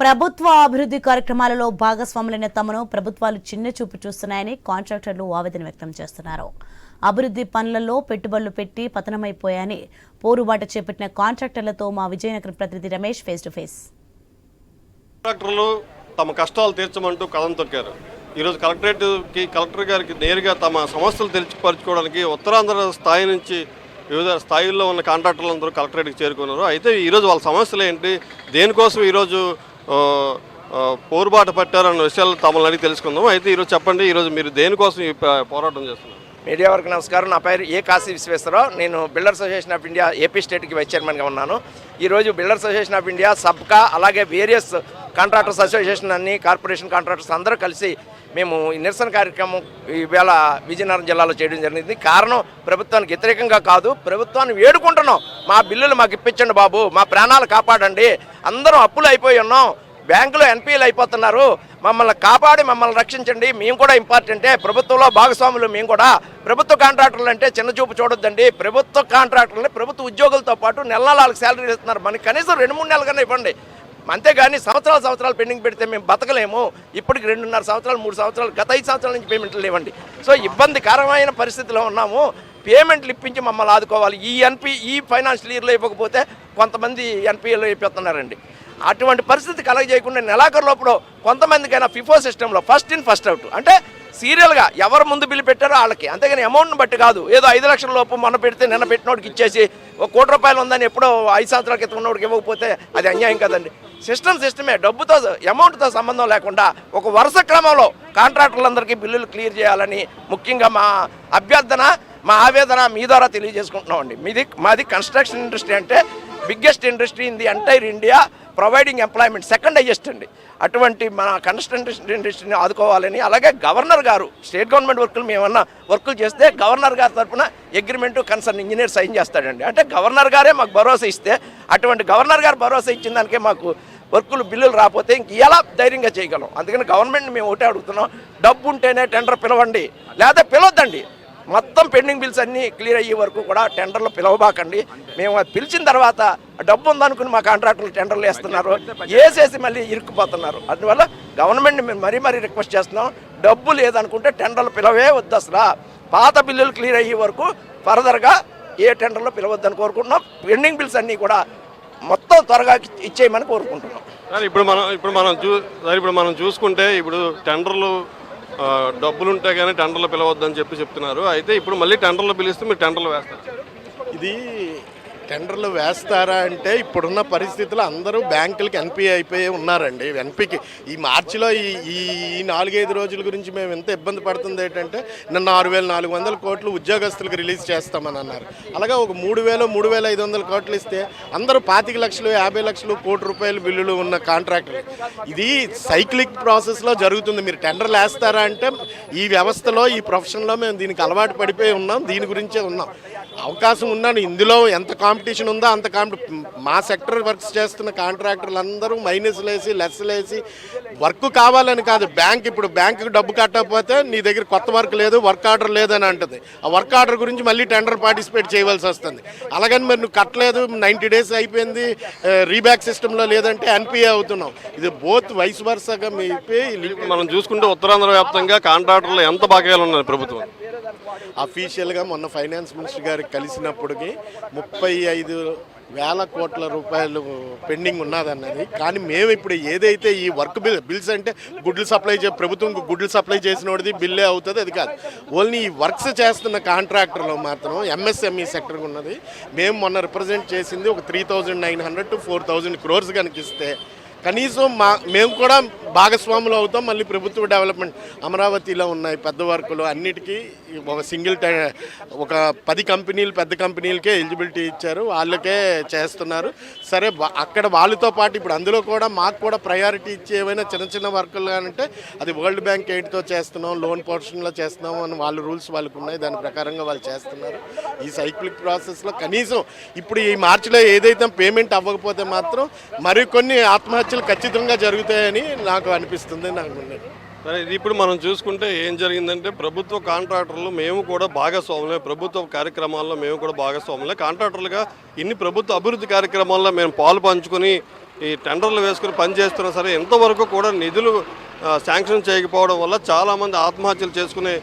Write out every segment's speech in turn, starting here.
ప్రభుత్వ అభివృద్ధి కార్యక్రమాలలో భాగస్వాములైన తమను ప్రభుత్వాలు చిన్న చూపు చూస్తున్నాయని కాంట్రాక్టర్లు ఆవేదన వ్యక్తం చేస్తున్నారు. అభివృద్ధి పనులలో పెట్టుబడులు పెట్టి పతనమైపోయాయని పోరుబాట చేపట్టిన కాంట్రాక్టర్లతో మా విజయనగరం ప్రతినిధి రమేష్ ఫేస్ టు ఫేస్ కాంట్రాక్టర్లు తమ కష్టాలు తీర్చమంటూ కథం తొక్కారు. ఈరోజు కలెక్టరేట్కి కలెక్టర్ గారికి నేరుగా తమ సమస్యలు తెలిసిపరచుకోవడానికి ఉత్తరాంధ్ర స్థాయి నుంచి వివిధ స్థాయిల్లో ఉన్న కాంట్రాక్టర్లందరూ కలెక్టరేట్కి చేరుకున్నారు. అయితే ఈరోజు వాళ్ళ సమస్యలు ఏంటి? దేనికోసం ఈరోజు పోరుబాట పట్టారన్న విషయాలు తమల్ని అడిగి తెలుసుకుందాం. అయితే ఈరోజు చెప్పండి ఈరోజు మీరు దేనికోసం ఈ పోరాటం చేస్తున్నారు? మీడియా వర్గ నమస్కారం. నా పేరు ఏ కాశీ విశ్వేశ్వరరావు. నేను builder association of India AP స్టేట్కి వైస్ చైర్మన్గా ఉన్నాను. ఈరోజు బిల్డర్ అసోసియేషన్ ఆఫ్ ఇండియా సబ్కా అలాగే వేరియస్ కాంట్రాక్టర్స్ అసోసియేషన్ అన్ని కార్పొరేషన్ కాంట్రాక్టర్స్ అందరూ కలిసి మేము ఈ నిరసన కార్యక్రమం ఈవేళ విజయనగరం జిల్లాలో చేయడం జరిగింది. కారణం ప్రభుత్వానికి వ్యతిరేకంగా కాదు ప్రభుత్వాన్ని వేడుకుంటున్నాం. మా బిల్లులు మాకు ఇప్పించండి బాబు మా ప్రాణాలు కాపాడండి. అందరం అప్పులు అయిపోయి ఉన్నాం. బ్యాంకులో ఎన్పిఎల్ అయిపోతున్నారు. మమ్మల్ని కాపాడి మమ్మల్ని రక్షించండి. మేము కూడా ఇంపార్టెంటే. ప్రభుత్వంలో భాగస్వాములు మేము కూడా. ప్రభుత్వ కాంట్రాక్టర్లు అంటే చిన్న చూపు చూడొద్దండి. ప్రభుత్వ కాంట్రాక్టర్లని ప్రభుత్వ ఉద్యోగులతో పాటు నెల నాలుగు శాలరీలు శాలరీ ఇస్తున్నారు. మనకి కనీసం రెండు మూడు నెలలు ఇవ్వండి. అంతేగాని సంవత్సరాల సంవత్సరాలు పెండింగ్ పెడితే మేము బతకలేము. ఇప్పటికి రెండున్నర సంవత్సరాలు మూడు సంవత్సరాలు గత ఐదు సంవత్సరాల నుంచి పేమెంట్లు లేవండి. సో ఇబ్బందికరమైన పరిస్థితిలో ఉన్నాము. పేమెంట్లు ఇప్పించి మమ్మల్ని ఆదుకోవాలి. ఈ ఎన్పి ఈ ఫైనాన్షియల్ ఇయర్లో ఇవ్వకపోతే కొంతమంది ఎన్పిఏలో అయిపోతున్నారండి. అటువంటి పరిస్థితి కలగజేయకుండా నెలాఖరు లోపల కొంతమందికైనా ఫిఫో సిస్టంలో ఫస్ట్ ఇన్ ఫస్ట్ అవుట్ అంటే సీరియల్గా ఎవరు ముందు బిల్లు పెట్టారో వాళ్ళకి. అంతేగాని అమౌంట్ని బట్టి కాదు. ఏదో ఐదు లక్షల లోపు మొన్న పెడితే నిన్న పెట్టినోడికి ఇచ్చేసి ఒక కోటి రూపాయలు ఉందని ఎప్పుడో ఐదు సంవత్సరాల క్రితం ఉన్నోడికి ఇవ్వకపోతే అది అన్యాయం కదండి. సిస్టమ్ సిస్టమే డబ్బుతో అమౌంట్తో సంబంధం లేకుండా ఒక వరుస క్రమంలో కాంట్రాక్టర్లందరికీ బిల్లులు క్లియర్ చేయాలని ముఖ్యంగా మా అభ్యర్థన మా ఆవేదన మీ ద్వారా తెలియజేసుకుంటున్నామండి. మీది మాది కన్స్ట్రక్షన్ ఇండస్ట్రీ అంటే biggest industry in the entire India providing employment second highest అండి. అటువంటి మన కన్స్ట్రక్షన్ ఇండస్ట్రీని ఆదుకోవాలని అలాగే గవర్నర్ గారు స్టేట్ గవర్నమెంట్ వర్కులు మేమన్నా వర్కులు చేస్తే గవర్నర్ గారి తరఫున అగ్రిమెంట్ కన్సర్న్ ఇంజనీర్ సైన్ చేస్తాడండి. అంటే గవర్నర్ గారే మాకు భరోసా ఇస్తే అటువంటి గవర్నర్ గారు భరోసా ఇచ్చిన దానికే మాకు వర్కులు బిల్లులు రాకపోతే ఇంక ఎలా ధైర్యంగా చేయగలం? అందుకని గవర్నమెంట్ మేము ఒకటే అడుగుతున్నాం. డబ్బు ఉంటేనే టెండర్ పిలవండి. లేదా పిలవద్దండి. మొత్తం పెండింగ్ బిల్స్ అన్నీ క్లియర్ అయ్యే వరకు కూడా టెండర్లు పిలవబాకండి. మేము అది పిలిచిన తర్వాత డబ్బు ఉందనుకుని మా కాంట్రాక్టర్లు టెండర్లు వేస్తున్నారు. వేసేసి మళ్ళీ ఇరుక్కుపోతున్నారు. అందువల్ల గవర్నమెంట్ని మేము మరీ మరీ రిక్వెస్ట్ చేస్తున్నాం. డబ్బు లేదనుకుంటే టెండర్లు పిలవే వద్దు అసలు. పాత బిల్లులు క్లియర్ అయ్యే వరకు ఫర్దర్గా ఏ టెండర్లో పిలవద్దని కోరుకుంటున్నాం. పెండింగ్ బిల్స్ అన్నీ కూడా మొత్తం త్వరగా ఇచ్చేయమని కోరుకుంటున్నాం. సార్ ఇప్పుడు మనం ఇప్పుడు మనం చూ సార్ ఇప్పుడు మనం చూసుకుంటే ఇప్పుడు టెండర్లు డబ్బులు ఉంటే కానీ టెండర్లు పిలవద్దని చెప్పి చెప్తున్నారు. అయితే ఇప్పుడు మళ్ళీ టెండర్లు పిలిస్తే మీరు టెండర్లు వేస్తారు. ఇది టెండర్లు వేస్తారా అంటే ఇప్పుడున్న పరిస్థితుల్లో అందరూ బ్యాంకులకి ఎన్పి అయిపోయి ఉన్నారండి. ఎన్పికి ఈ మార్చిలో ఈ ఈ నాలుగైదు రోజుల గురించి మేము ఎంత ఇబ్బంది పడుతుంది ఏంటంటే నిన్న ఆరు వేల నాలుగు వందల కోట్లు ఉద్యోగస్తులకు రిలీజ్ చేస్తామని అన్నారు. అలాగే ఒక మూడు వేలు మూడు వేల ఐదు వందల కోట్లు ఇస్తే అందరూ పాతిక లక్షలు యాభై లక్షలు కోటి రూపాయల బిల్లులు ఉన్న కాంట్రాక్టులు. ఇది సైక్లిక్ ప్రాసెస్లో జరుగుతుంది. మీరు టెండర్లు వేస్తారా అంటే ఈ వ్యవస్థలో ఈ ప్రొఫెషన్లో మేము దీనికి అలవాటు పడిపోయి ఉన్నాం. దీని గురించే ఉన్నాం. అవకాశం ఉన్నాను. ఇందులో ఎంత కాంపిటీషన్ ఉందో? అంత కాంపి మా సెక్టర్ వర్క్స్ చేస్తున్న కాంట్రాక్టర్లు అందరూ మైనస్లు వేసి లెస్ వేసి వర్క్ కావాలని కాదు. బ్యాంక్ ఇప్పుడు బ్యాంకుకి డబ్బు కట్టకపోతే నీ దగ్గర కొత్త వర్క్ లేదు వర్క్ ఆర్డర్ లేదని అంటుంది. ఆ వర్క్ ఆర్డర్ గురించి మళ్ళీ టెండర్ పార్టిసిపేట్ చేయవలసి వస్తుంది. అలాగని మరి నువ్వు కట్టలేదు నైంటీ డేస్ అయిపోయింది రీబ్యాక్ సిస్టంలో లేదంటే ఎన్పిఏ అవుతున్నాం ఇది బోత్ వయసు వరుసగా మీ మనం చూసుకుంటే ఉత్తరాంధ్ర వ్యాప్తంగా కాంట్రాక్టర్లు ఎంత బాకాయాలు ఉన్నాయి ప్రభుత్వం. అఫీషియల్గా మొన్న ఫైనాన్స్ మినిస్టర్ గారికి కలిసినప్పటికీ ముప్పై ఐదు వేల కోట్ల రూపాయలు పెండింగ్ ఉన్నదన్నది. కానీ మేము ఇప్పుడు ఏదైతే ఈ వర్క్ బిల్ బిల్స్ అంటే గుడ్లు సప్లై చే ప్రభుత్వం గుడ్లు సప్లై చేసినోడిది బిల్లే అవుతుంది అది కాదు. ఓన్లీ ఈ వర్క్స్ చేస్తున్న కాంట్రాక్టర్లో మాత్రం ఎంఎస్ఎంఈ సెక్టర్ ఉన్నది. మేము మొన్న రిప్రజెంట్ చేసింది ఒక three thousand nine hundred to four thousand crores కనిపిస్తే కనీసం మా మేము కూడా భాగస్వాములు అవుతాం మళ్ళీ ప్రభుత్వ డెవలప్మెంట్ అమరావతిలో ఉన్నాయి పెద్ద వర్కులు అన్నిటికీ ఒక సింగిల్ టై ఒక పది కంపెనీలు పెద్ద కంపెనీలకే ఎలిజిబిలిటీ ఇచ్చారు వాళ్ళకే చేస్తున్నారు. సరే అక్కడ వాళ్ళతో పాటు ఇప్పుడు అందులో కూడా మాకు కూడా ప్రయారిటీ ఇచ్చి ఏవైనా చిన్న చిన్న వర్కులు అంటే అది వరల్డ్ బ్యాంక్ ఎయిడ్తో చేస్తున్నాం లోన్ పోర్షన్లో చేస్తున్నాం అని వాళ్ళ రూల్స్ వాళ్ళకు ఉన్నాయి దాని ప్రకారంగా వాళ్ళు చేస్తున్నారు. ఈ సైక్లిక్ ప్రాసెస్లో కనీసం ఇప్పుడు ఈ మార్చిలో ఏదైతే పేమెంట్ అవ్వకపోతే మాత్రం మరికొన్ని ఆత్మహత్యలు ఖచ్చితంగా జరుగుతాయని నాకు అనిపిస్తుంది నాకు సరే ఇది ఇప్పుడు మనం చూసుకుంటే ఏం జరిగిందంటే ప్రభుత్వ కాంట్రాక్టర్లు మేము కూడా భాగస్వాములే ప్రభుత్వ కార్యక్రమాల్లో మేము కూడా భాగస్వాములే కాంట్రాక్టర్లుగా ఇన్ని ప్రభుత్వ అభివృద్ధి కార్యక్రమాల్లో మేము పాలు పంచుకొని ఈ టెండర్లు వేసుకుని పనిచేస్తున్నా సరే ఇంతవరకు కూడా నిధులు శాంక్షన్ చేయకపోవడం వల్ల చాలామంది ఆత్మహత్యలు చేసుకునే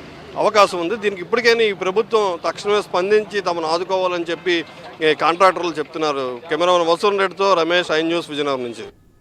అవకాశం ఉంది. దీనికి ఇప్పటికైనా ఈ ప్రభుత్వం తక్షణమే స్పందించి తమను ఆదుకోవాలని చెప్పి కాంట్రాక్టర్లు చెప్తున్నారు. కెమెరామెన్ వసూన్ రెడ్డితో రమేష్ ఐ న్యూస్ విజయనగరం నుంచి.